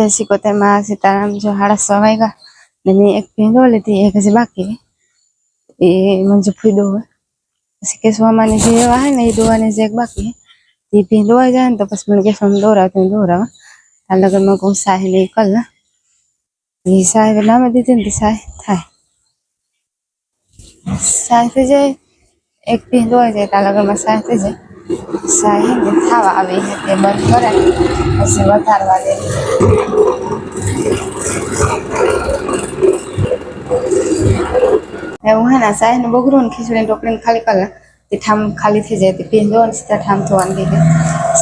જય સિકોતેરમાં સીતારામ જો સાડા છ વાગ્યા ને મેં એક ભીંડો લીધી એક હજી બાકી એ મંજુ ફૂઈ દોવે પછી કેસવામાં જે એવા હે ને એ દોવાની જે એક બાકી એ ભીંડો આવી જાય ને તો પછી મને કેસવામાં દોરાવતી દોરાવા આ લગનમાં કહું સાહે ને કલ એ સાહે નામે દીધી ને તો સાહે થાય સાહે થઈ જાય એક ભીંડો આવી જાય ત્યાં લગનમાં સાહે થઈ જાય સાહે ને થાવા આવે તે બંધ કરે પછી વધારવા દે. એવું હે ને સાહે ને બગડું ને ખીચડી ટોપલીને ખાલી કર તે ઠામ ખાલી થઈ જાય, તે દો ને સીધા ઠામ થવાની દીધે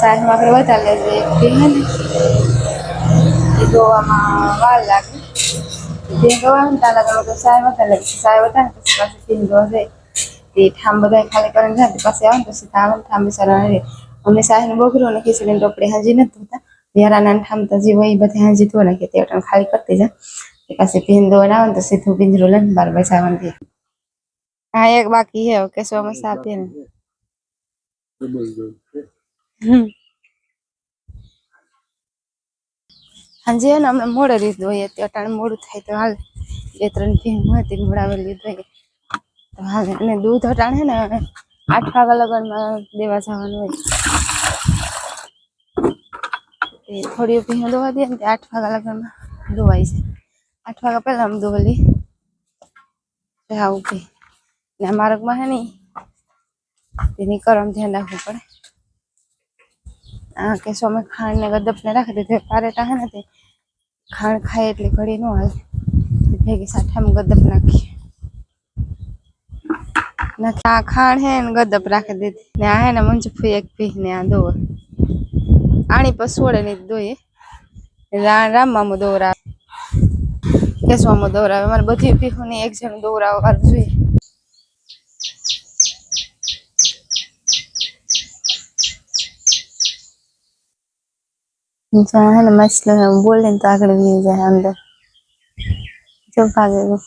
સાહેબ આપણે વધારે લેજે હે ને, એ દોવામાં વાર લાગે. પીન ગોવાનું ને ત્યાં લગન તો સાહેબ વધારે લાગે. સાહેબ વધારે પછી પાછી ભીંડો છે તે ઠામ બધા ખાલી કરીને જાય પછી આવે ને સીધા આવે ઠામ બિચારા રહે અમને સાહેબ ને બગડું ને ખીચડી ટોપડી હાજી નથી ધોતા વ્યારાના ઠામ તો જે હોય બધા હાજી ધો નાખે તે અટાણે ખાલી કરતી જાય તે પછી ભીંડો આવે તો સીધું પિંજરું લઈને બાર બચાવવાનું દે હા એક બાકી હે કે સો મસા આપીએ ને હમ. સાંજે હે ને અમે મોડે લીધું હોય તે અટાણે મોડું થાય તો હાલ બે ત્રણ ભીમ હોય તે મોડાવે લીધું હોય અને દૂધ હે ને, આઠ વાગ્યા લગનમાં દેવા જવાનું હોય. એ થોડી ભીમ દોવા દે ને આઠ વાગ્યા લગનમાં દોવાય છે. આઠ વાગ્યા પહેલા આમ દોલી આવું કે ને માર્ગમાં હે ને તેની કરમ ધ્યાન રાખવું પડે. આ કે અમે ખાંડ ને ગદપ ને રાખી દીધું પારેટા હે ને તે ખાંડ ખાય એટલે ઘડી ન હાલે. ભેગી સાથે ગદપ નાખીએ. નાખી આ ખાંડ હે ને ગદપ રાખી દીધી ને આ હે ને મંજુ એક પી ને આ દોર આણી પર સોડે ને દોઈએ રામ મામુ દોરા કેસવામાં દોરાવે મારે બધી પીહુની એક જણ દોરાવા વાળું જોઈએ इंसान है ना मछली है बोले तो आगे भी जाए अंदर જો ભાગે એવું.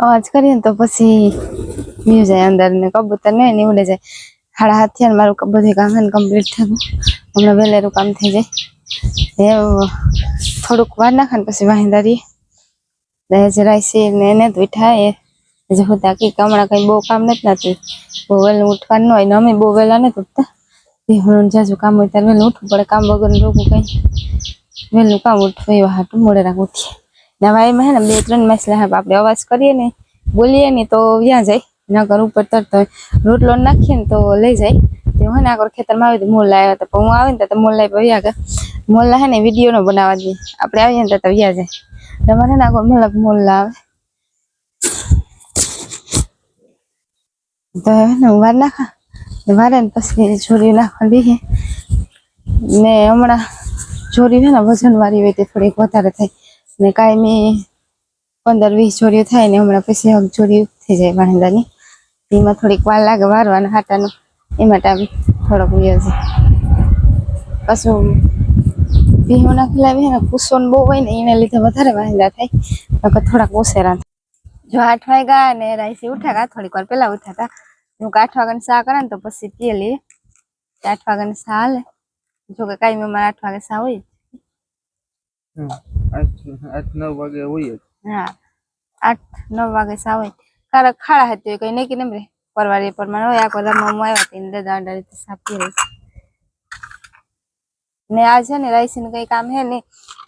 અવાજ કરીએ ને તો પછી મ્યુ જાય અંદર ને કબૂતર ને ને ઉડે જાય. હાડા હાથથી મારું બધું કામ ને કમ્પ્લીટ થયું. હમણાં વહેલેરું કામ થઈ જાય. એ થોડુંક વાર નાખે ને પછી વાહિંદારી જરાય શેર ને એને તો ઉઠાય જે હું તાકી હમણાં કઈ બહુ કામ નથી નાતું બહુ વહેલું ઉઠવાનું હોય ને અમે બહુ વહેલા નથી ઉઠતા. હું જાજુ કામ હોય ત્યારે વહેલું ઉઠવું પડે. કામ વગર રોગું કઈ. વહેલું કામ ઉઠવું એવા હાટું મોડે રાખ ઉઠીએ ને એમાં હે ને બે ત્રણ માસ લાભ આપણે અવાજ કરીએ ને, બોલીએ ને તો વ્યાં જાય. નગર ઉપર તરતો રોટલો નાખીએ ને તો લઈ જાય. તે ને આગળ ખેતરમાં આવી તો મોલ આવ્યા હતા. હું આવે ને તો મોલ લાવી વ્યા ગયા. મોલ હે ને વીડિયો નો બનાવવા દઈએ. આપણે આવીએ ને તો વ્યા જાય. તમારે ને આગળ મલક મોલ લાવે. તો હે ને વાર નાખા. વારે ને પછી છોરી નાખવા દઈએ ને હમણાં છોરી હે ને વજન વાળી હોય તે થોડીક વધારે થાય. ને કાંઈ પંદર વીસ જોડીઓ થાય ને હમણાં પછી હમ જોડી થઈ જાય વાંદાની એમાં થોડીક વાર લાગે વારવાના હાટાનો. એમાં ટાઈમ થોડોક વ્યો છે. પાછું ભીહું નાખી લાવી ને, કુસોન ને બહુ હોય ને, એને લીધે વધારે વાંદા થાય. નકર થોડાક ઓછેરા જો આઠ વાગ્યા ને રાઈસી ઉઠ્યા કા, થોડીક વાર પહેલાં ઉઠ્યા હતા હું આઠ વાગ્યાની સા કરે ને તો પછી પીએ લઈએ. આઠ વાગ્યાની સા હાલે. જો કે કાંઈ મારા આઠ વાગે સા હોય. આઠ નવ વાગે હોય જ હા આઠ નવ વાગે સા હોય. ખાડા હતી કઈ નહીં કે નહીં રે. પરવારી પરમાણે હોય આખો રમવામાં આવ્યા હતી ને દાદા દાદા સાપી રહી ને આ છે ને રાઈસી કઈ કામ હે ને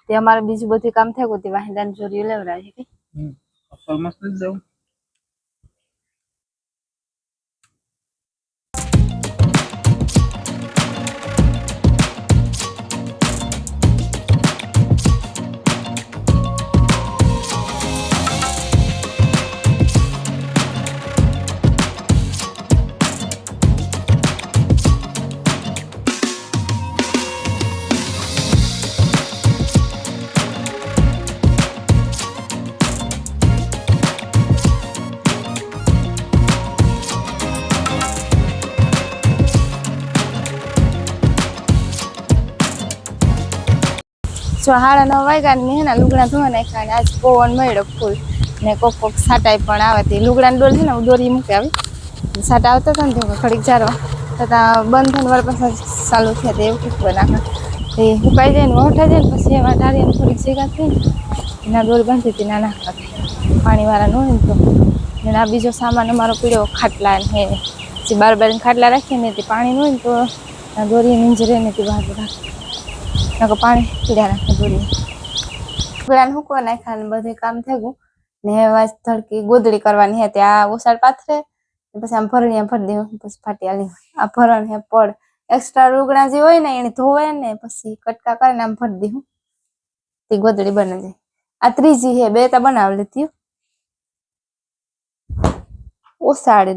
તે અમારે બીજું બધું કામ થાય તે વાહિદાન ચોરીઓ લેવડાવી. અસલ મસ્ત જ દઉં. જો હાડા નવ વાગ્યા ને એના ને લુગડા ધોવા નાખ્યા ને આજ પવન મળ્યો ફૂલ. ને કોક કોક સાટાઈ પણ આવે તે લુગડાની ડોલ છે ને હું દોરી મૂકે આવી. સાટા આવતા હતા ને તો ઘડીક જારો તથા બંધ થઈને પાછા ચાલુ થયા તે એવું કીધું નાખા તે સુકાઈ જાય ને વહટા જાય ને પછી એમાં ઢાળીને થોડીક ભેગા થઈ ને એના દોરી બાંધી હતી નાના ખાતે પાણીવાળા ન હોય ને તો. અને આ બીજો સામાન અમારો પીળ્યો ખાટલા ને જે બાર બાર ખાટલા રાખીએ ને તે પાણી ન હોય ને તો દોરી નીંજરે ને તે બહાર રાખે નકર પાણી પીડા નાખે દોરી ગળાને હુકવા નાખ્યા ને બધે કામ થયું ને હવે ધડકી ગોદડી કરવાની હતી. આ ઓસાડ પાથરે પછી આમ ભરણી ભરી દેવું. પછી ફાટી આલી. આ ભરણ હે પડ. એક્સ્ટ્રા રૂગણા જે હોય ને એને ધોવે ને પછી કટકા કરીને આમ ભરી દેવું તે ગોદડી બને જાય. આ ત્રીજી હે, બે તા બનાવી લીધી હો. ઓસાડ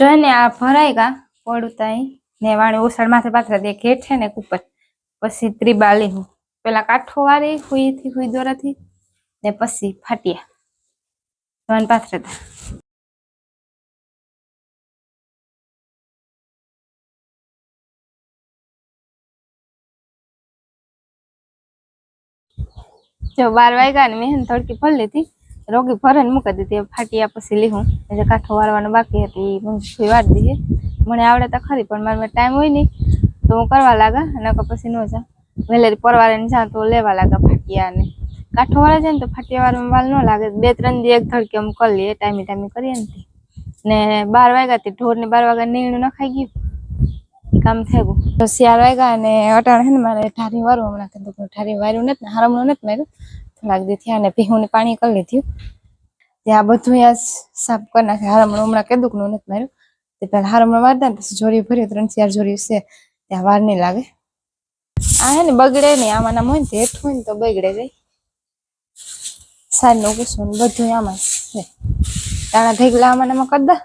ની હે જો ને આ ભરાઈ ગા પડું ને વાણી ઓસળ માથે પાથરા દે ઘેટ છે ને ઉપર પછી ત્રિબાલી હું. પેલા કાઠો વાળી હુઈ થી હુઈ દોરાથી, ને પછી ફાટ્યા. વાન પાથરા તા જો બાર વાગ્યા ને મેં તડકી ભરી લીધી. રોગી ભરે ને મૂકી દીધી. ફાટ્યા પછી લીધું. એટલે કાંઠો વાળવાનું બાકી હતી એ મંગી વાર દીધી. મને આવડે તો ખરી, પણ મારે ટાઈમ હોય નહીં તો હું કરવા લાગા, નકર પછી ન જા વેલેરી પરવારે જા તો લેવા લાગા ફાટિયા ને કાંઠો વાળા જાય ને તો ફાટિયા વાળા વાલ ન લાગે. બે ત્રણ દી એક ધડકી અમે કરી લઈએ, ટાઈમે ટાઈમે કરીએ ને ને બાર વાગ્યા થી ઢોર ને બાર વાગ્યા નીણું નખાઈ ગયું. કામ થઈ ગયું. તો શિયાળ વાગ્યા અને અટાણ હે ને મારે ઠારી વારું હમણાં કીધું ઠારી વાર્યું નથી ને, હારમણું નથી માર્યું. થોડાક દી થયા ને પાણી કરી લીધું. ત્યાં બધું યાદ સાફ કરી નાખે. હારમણું હમણાં કીધું કે નું નથી માર્યું. તે પહેલા હારમણું વારતા ને, પછી જોરી ભરી, ત્રણ ચાર જોરી છે. ત્યાં વાર નહીં લાગે. આ હે ને બગડે નહીં. આમાં નામ હોય ને તો હોય ને તો બગડે જાય. સારનું કુસુમ ને બધું આમાં છે. તાણા ભેગલા આમાં ને કરી દે.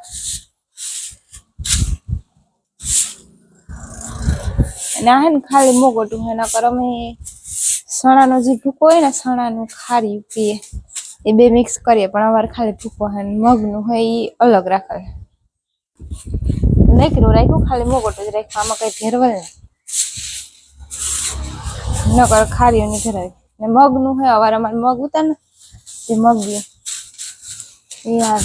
આ હે ને ખાલી મોગોટું હે નકર અમે સણાનો જે ભૂકો હોય ને સણાનું ખારી પીએ. એ બે મિક્સ કરીએ, પણ અમારે ખાલી ભૂકો હોય મગ મગનું હોય એ અલગ રાખે નાખ્યું રાખ્યું, ખાલી મોગોટું જ રાખ્યું, આમાં કઈ ભેરવલ નહીં. નકર ખારીઓ ની ફેરવે ને મગનું હોય, અવાર અમારે મગ ઉતાર ને તે મગ યાર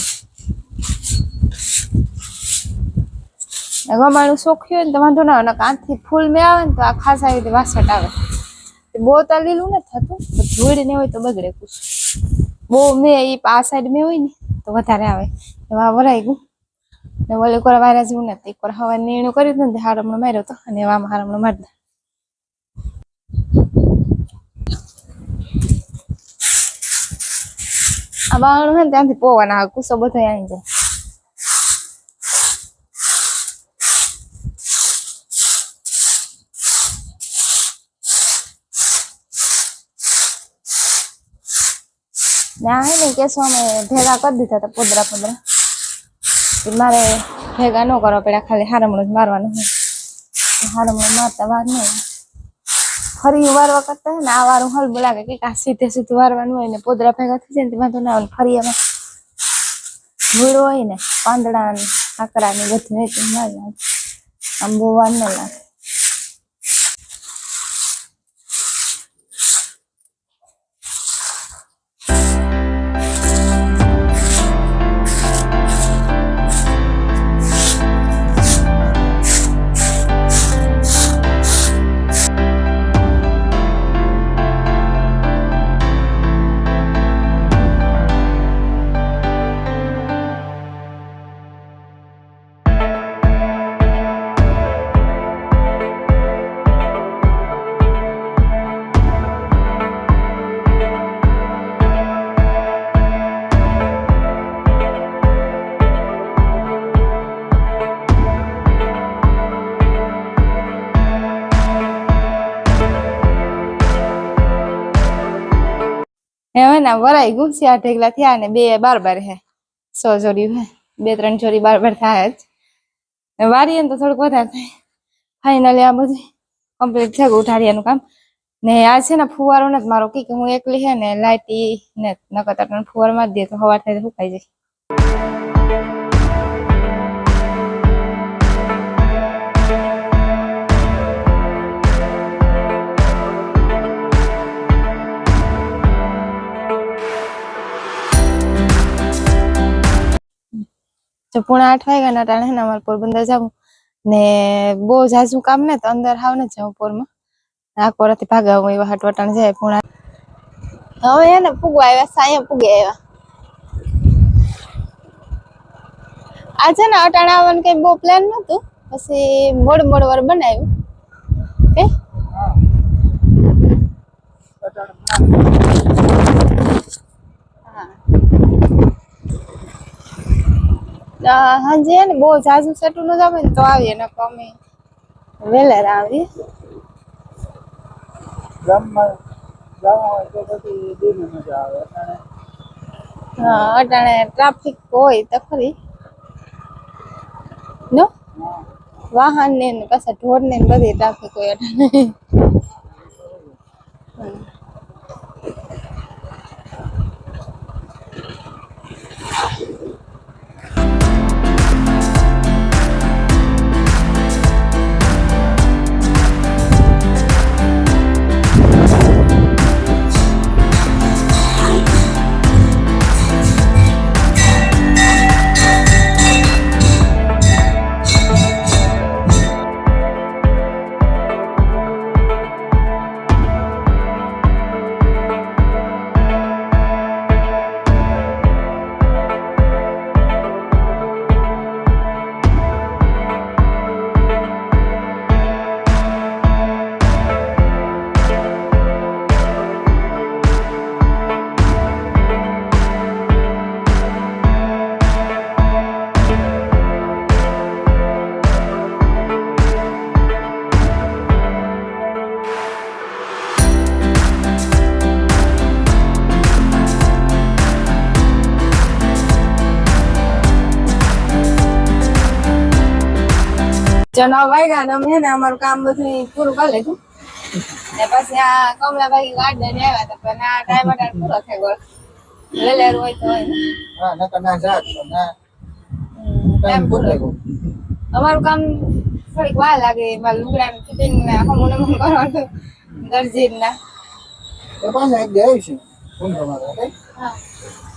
ગમાણું સોખ્યું હોય ને તો વાંધો ના આવે કાંથી ફૂલ મેં આવે ને તો આ ખાસ આવી રીતે વાસટ આવે. બહુ તો લીલું નથી થતું ધૂળ ને હોય તો બગડે કુછ બહુ મેં એ આ સાઈડ મેં હોય ને, તો વધારે આવે. એવા વરાઈ ગયું. ને ઓલે કોર વાયરા જેવું નથી. એક હવા નીણું કર્યું હતું ને હારમણો માર્યો હતો, અને એવામાં હારમણો મારતા આ બાવણું છે ને, ત્યાંથી પોવાના કુસો બધો આવી જાય. ના હે ને કેસો અમે ભેગા કરી દીધા હતા પોદરા પોદરા. મારે ભેગા ન કરવા પડ્યા, ખાલી હારમણું જ મારવાનું હોય. હારમણું મારતા વાર નહીં ફરી વારવા કરતા ને, આ વારું હલબુ લાગે કે આ સીધે સીધું વારવાનું હોય ને, પોદરા ભેગા થઈ જાય ને વાંધો ના આવે ફરી એમાં ભૂળો હોય ને પાંદડા કાકરા ને બધું હોય તો ના લાગે. આમ બહુ વાર ન લાગે. હવે ના વરાઈ ગયું ઢેગલા થયા ને બે બાર બાર હે. સો જોડી હે. બે ત્રણ જોડી બાર બાર થાય જ. વારીએ ને તો થોડુંક વધારે થાય. ફાઇનલી આ બધું કમ્પ્લીટ થઈ ઉઠાડિયાનું કામ. ને આ છે ને ફુવારો ને મારો કી કે હું એકલી હે ને લાઈટી ને નકર તો ફુવારો માં જ દે તો હવા થાય તો સુકાઈ જાય. તો પૂણા આઠ વાગ્યાના ટાણે ને અમારે પોરબંદર જવું. ને બહુ ઝાઝુ કામ ને તો અંદર હાવ ને જવું પોરમાં. આખો રાતે ભાગા હું એવા હાટ વટાણ જાય પૂણા હવે ને પૂગવા આવ્યા, સાંય પૂગે આવ્યા. આજે ને અટાણા આવવાનું કઈ બહુ પ્લાન નતું પછી મોડ મોડ વાર બનાવ્યું. હા હાંજે ને બહુ ઝાઝુ સેટું ન જમે ને તો આવીએ ને અમે વેલેર આવીએ. ગામમાં જવા હોય તો પછી દીની મજા આવે અટાણે. હા અટાણે ટ્રાફિક હોય તો ખરી. નો? વાહન ને ને પાછા ઢોર ને ને બધી ટ્રાફિક હોય અટાણે. નવ વાગ્યા ને અમે ને અમારું કામ બધું પૂરું કરી લીધું. ને પછી આ કમલાભાઈ ગાર્ડન આવ્યા હતા પણ આ ટાઈમ અટાણ પૂરો થઈ ગયો. વેલેર હોય તો ને. હા ના જાત તો ના. ટાઈમ ટાઈમ પૂરો અમારું કામ થોડીક વાર લાગે એમાં લુગડા ફિટિંગ ને હમું નમું કરવાનું દરજી ના. એ પાછા એક ફોન તમારો? હા.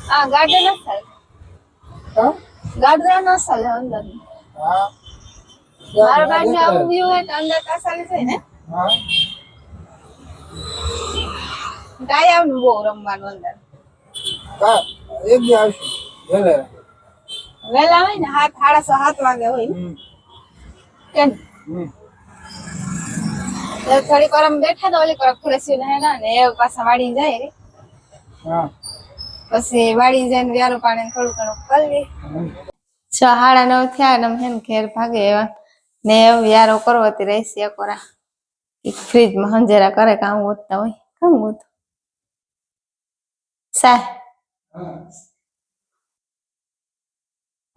હા ગાર્ડન જ હા? ગાર્ડન જ ચાલે અંદર. હા. મારા બાર ને આવું વ્યૂ હોય તો અંદર કાસાલી છે ને? બહુ રમવાનું અંદર. હા એક દી આવીશું. ભલે વેલા હોય ને હાથ સાડા સાત વાગે હોય. કેમ? હમ. બેઠા તો ઓલી ખુરશી ને હેના ને એ પાછા વાળી જાય રે. પછી વાળી જાય ને વ્યારું પાણી થોડું ઘણું કરી દે છ સાડા નવ થયા ને હેન ઘેર ભાગે એવા. ને એવું વ્યારો કરવો તે રહેશે કોરા ફ્રીજમાં હંજેરા કરે કામ ગોતતા હોય. કામ ગોત સા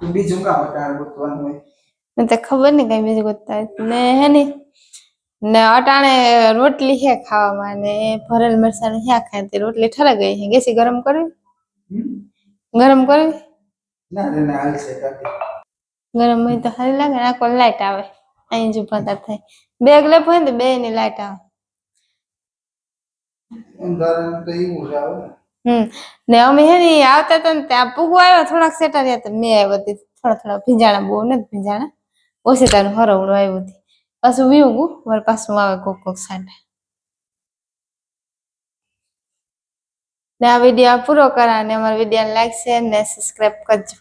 બીજું કામ અટાણે ગોતવાનું હોય. મને તો ખબર નહીં કઈ બીજું ગોતતા ને હે ને ને અટાણે રોટલી હે ખાવામાં ને ભરેલ મરસાનું હ્યા ખાય તે રોટલી ઠરા ગઈ હે. ગેસી ગરમ કરવી? ગરમ કરવી? ના ના ગરમ હોય તો હારી લાગે ને આખો લાઈટ આવે. અહીં જ તા થાય. બેગ લેપ હોય ને બે ની લાઈટ આવે. ને હમ. ને અમે હે ને આવતા હતા ને ત્યાં પૂગવા આવ્યા થોડાક સેટા રહ્યા હતા મેં આવ્યો હતી થોડા થોડા ભીંજાણા બહુ ને ભીંજાણા. ઓછી તારું હરવડું આવ્યું હતી પાછું વીવું વળી પાછું આવે કોક કોક સાંજે ને આ વીડિયો પૂરો કરા અને અમારા વીડિયો લાઈક શેર ને સબસ્ક્રાઈબ કરજો.